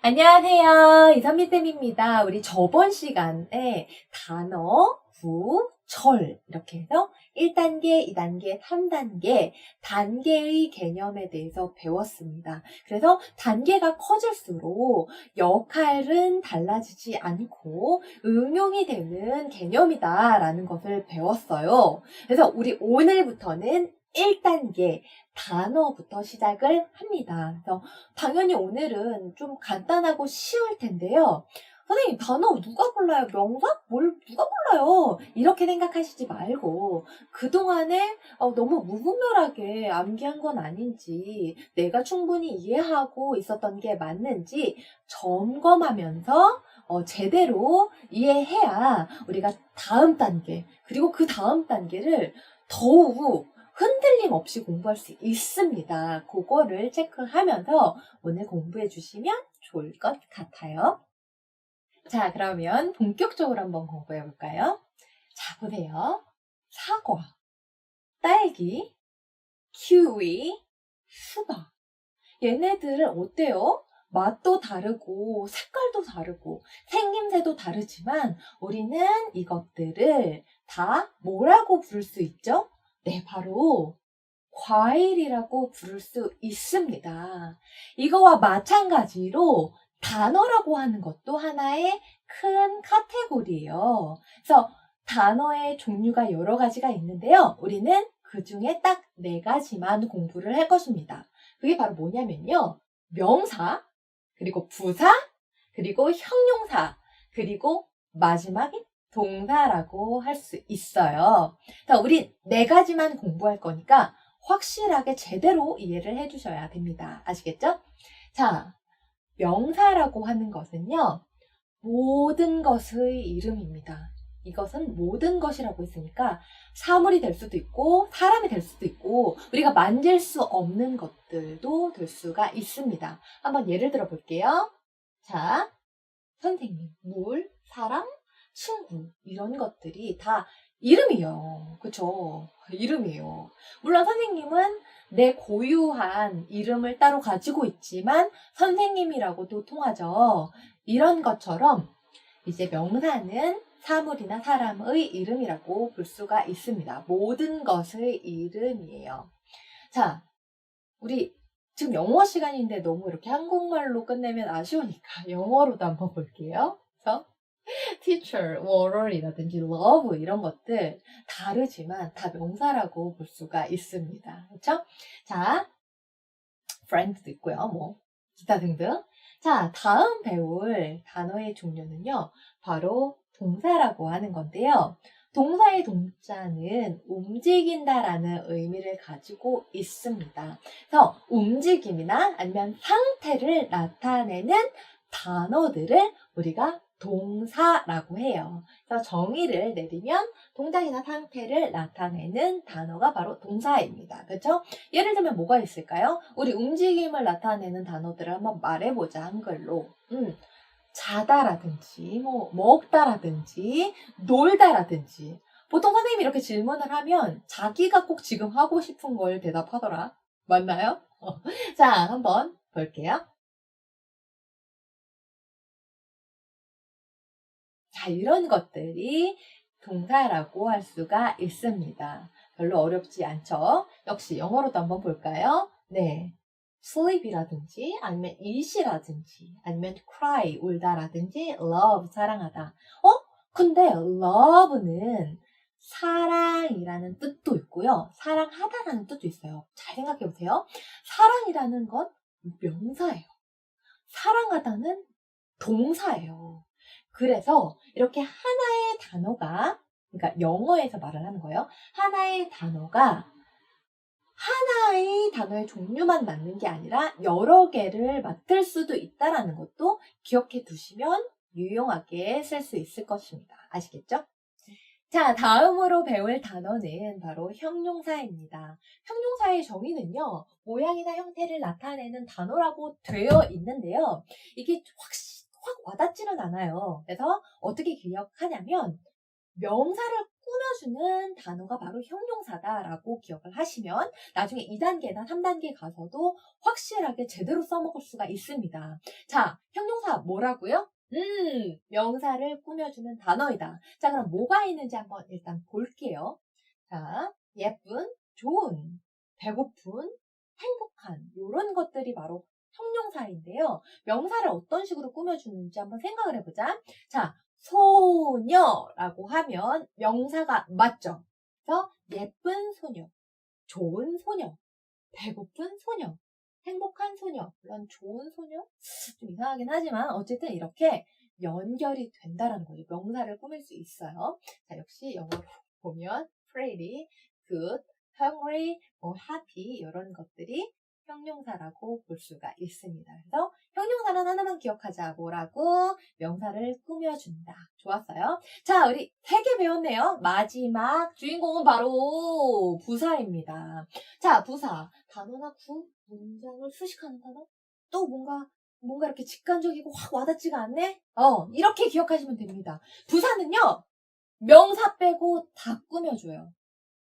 안녕하세요. 이선미쌤입니다. 우리 저번 시간에 단어, 구, 절 이렇게 해서 1단계, 2단계, 3단계 단계의 개념에 대해서 배웠습니다. 그래서 단계가 커질수록 역할은 달라지지 않고 응용이 되는 개념이다라는 것을 배웠어요. 그래서 우리 오늘부터는 1단계 단어부터 시작을 합니다. 그래서 당연히 오늘은 좀 간단하고 쉬울 텐데요. 선생님, 단어 누가 몰라요? 명사? 뭘, 누가 몰라요? 이렇게 생각하시지 말고, 그동안에 어, 너무 무분별하게 암기한 건 아닌지, 내가 충분히 이해하고 있었던 게 맞는지 점검하면서 어, 제대로 이해해야 우리가 다음 단계, 그리고 그 다음 단계를 더욱 흔들림 없이 공부할 수 있습니다. 그거를 체크하면서 오늘 공부해 주시면 좋을 것 같아요. 자, 그러면 본격적으로 한번 공부해 볼까요? 자, 보세요. 사과, 딸기, 키위, 수박. 얘네들 어때요? 맛도 다르고, 색깔도 다르고, 생김새도 다르지만, 우리는 이것들을 다 뭐라고 부를 수 있죠? 네, 바로 과일이라고 부를 수 있습니다. 이거와 마찬가지로 단어라고 하는 것도 하나의 큰 카테고리예요. 그래서 단어의 종류가 여러 가지가 있는데요. 우리는 그 중에 딱 네 가지만 공부를 할 것입니다. 그게 바로 뭐냐면요. 명사, 그리고 부사, 그리고 형용사, 그리고 마지막에 동사라고 할 수 있어요. 자, 우리 네 가지만 공부할 거니까 확실하게 제대로 이해를 해주셔야 됩니다. 아시겠죠? 자, 명사라고 하는 것은요, 모든 것의 이름입니다. 이것은 모든 것이라고 했으니까 사물이 될 수도 있고 사람이 될 수도 있고 우리가 만질 수 없는 것들도 될 수가 있습니다. 한번 예를 들어 볼게요. 자, 선생님, 물, 사람, 친구 이런 것들이 다 이름이에요. 그쵸? 이름이에요. 물론 선생님은 내 고유한 이름을 따로 가지고 있지만 선생님이라고도 통하죠. 이런 것처럼 이제 명사는 사물이나 사람의 이름이라고 볼 수가 있습니다. 모든 것의 이름이에요. 자, 우리 지금 영어 시간인데 너무 이렇게 한국말로 끝내면 아쉬우니까 영어로도 한번 볼게요. 그래서 teacher, warrior이라든지 love 이런 것들 다르지만 다 명사라고 볼 수가 있습니다. 그렇죠? 자, friend도 있고요. 뭐 기타 등등. 자, 다음 배울 단어의 종류는요. 바로 동사라고 하는 건데요. 동사의 동자는 움직인다라는 의미를 가지고 있습니다. 그래서 움직임이나 아니면 상태를 나타내는 단어들을 우리가 동사라고 해요. 그래서 정의를 내리면 동작이나 상태를 나타내는 단어가 바로 동사입니다. 그렇죠? 예를 들면 뭐가 있을까요? 우리 움직임을 나타내는 단어들을 한번 말해보자 한글로. 음, 자다라든지 뭐 먹다라든지 놀다라든지 보통 선생님이 이렇게 질문을 하면 자기가 꼭 지금 하고 싶은 걸 대답하더라. 맞나요? 자, 한번 볼게요. 이런 것들이 동사라고 할 수가 있습니다. 별로 어렵지 않죠? 역시 영어로도 한번 볼까요? 네. sleep이라든지 아니면 eat이라든지 아니면 cry 울다라든지 love 사랑하다. 어? 근데 love는 사랑이라는 뜻도 있고요. 사랑하다라는 뜻도 있어요. 잘 생각해 보세요. 사랑이라는 건 명사예요. 사랑하다는 동사예요. 그래서 이렇게 하나의 단어가 그러니까 영어에서 말을 하는 거예요. 하나의 단어가 하나의 단어의 종류만 맞는 게 아니라 여러 개를 맡을 수도 있다라는 것도 기억해 두시면 유용하게 쓸 수 있을 것입니다. 아시겠죠? 자, 다음으로 배울 단어는 바로 형용사입니다. 형용사의 정의는요, 모양이나 형태를 나타내는 단어라고 되어 있는데요. 이게 확, 확 와닿지는 않아요. 그래서 어떻게 기억하냐면, 명사를 꾸며주는 단어가 바로 형용사다라고 기억을 하시면 나중에 2단계나 3단계 가서도 확실하게 제대로 써먹을 수가 있습니다. 자, 형용사 뭐라고요? 음, 명사를 꾸며주는 단어이다. 자, 그럼 뭐가 있는지 한번 일단 볼게요. 자, 예쁜, 좋은, 배고픈, 행복한, 이런 것들이 바로 형용사인데요. 명사를 어떤 식으로 꾸며주는지 한번 생각을 해보자. 자, 소녀라고 하면 명사가 맞죠? 그래서 예쁜 소녀, 좋은 소녀, 배고픈 소녀, 행복한 소녀, 물론 좋은 소녀? 좀 이상하긴 하지만 어쨌든 이렇게 연결이 된다라는 거죠. 명사를 꾸밀 수 있어요. 자, 역시 영어로 보면 pretty, good, hungry, 뭐 happy 이런 것들이 형용사라고 볼 수가 있습니다. 그래서 형용사는 하나만 기억하자. 뭐라고? 명사를 꾸며준다. 좋았어요. 자, 우리 세 개 배웠네요. 마지막 주인공은 바로 부사입니다. 자, 부사. 단어나 구, 문장을 수식하는 단어? 또 뭔가, 뭔가 이렇게 직관적이고 확 와닿지가 않네? 어, 이렇게 기억하시면 됩니다. 부사는요, 명사 빼고 다 꾸며줘요.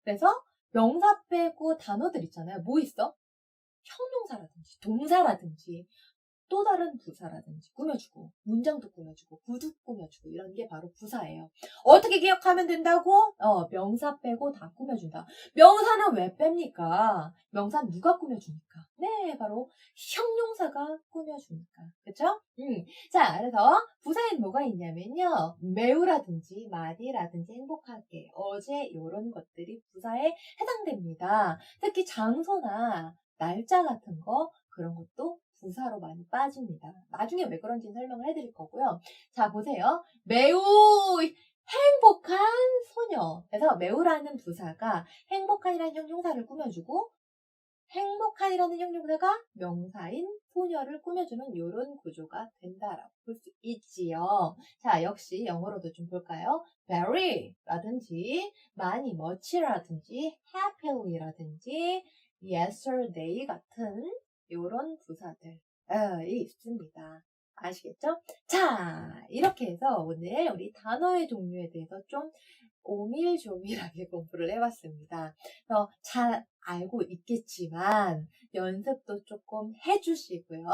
그래서 명사 빼고 단어들 있잖아요. 뭐 있어? 형용사라든지 동사라든지 또 다른 부사라든지 꾸며주고 문장도 꾸며주고 구도 꾸며주고 이런 게 바로 부사예요. 어떻게 기억하면 된다고? 어, 명사 빼고 다 꾸며준다. 명사는 왜 뺍니까? 명사 누가 꾸며주니까? 네, 바로 형용사가 꾸며주니까. 그쵸? 음. 자, 그래서 부사엔 뭐가 있냐면요. 매우라든지 많이라든지 행복하게 어제 이런 것들이 부사에 해당됩니다. 특히 장소나 날짜 같은 거 그런 것도 부사로 많이 빠집니다. 나중에 왜 그런지 설명을 해드릴 거고요. 자 보세요. 매우 행복한 소녀. 그래서 매우라는 부사가 행복한이라는 형용사를 꾸며주고 행복한이라는 형용사가 명사인 소녀를 꾸며주는 이런 구조가 된다라고 볼 수 있지요. 자, 역시 영어로도 좀 볼까요? very라든지 많이 much라든지 happy라든지 yesterday 같은 이런 부사들 이 있습니다. 아시겠죠? 자, 이렇게 해서 오늘 우리 단어의 종류에 대해서 좀 오밀조밀하게 공부를 해봤습니다. 그래서 잘 알고 있겠지만 연습도 조금 해주시고요.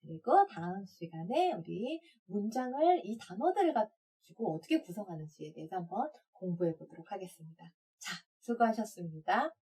그리고 다음 시간에 우리 문장을 이 단어들을 가지고 어떻게 구성하는지에 대해서 한번 공부해 보도록 하겠습니다. 자, 수고하셨습니다.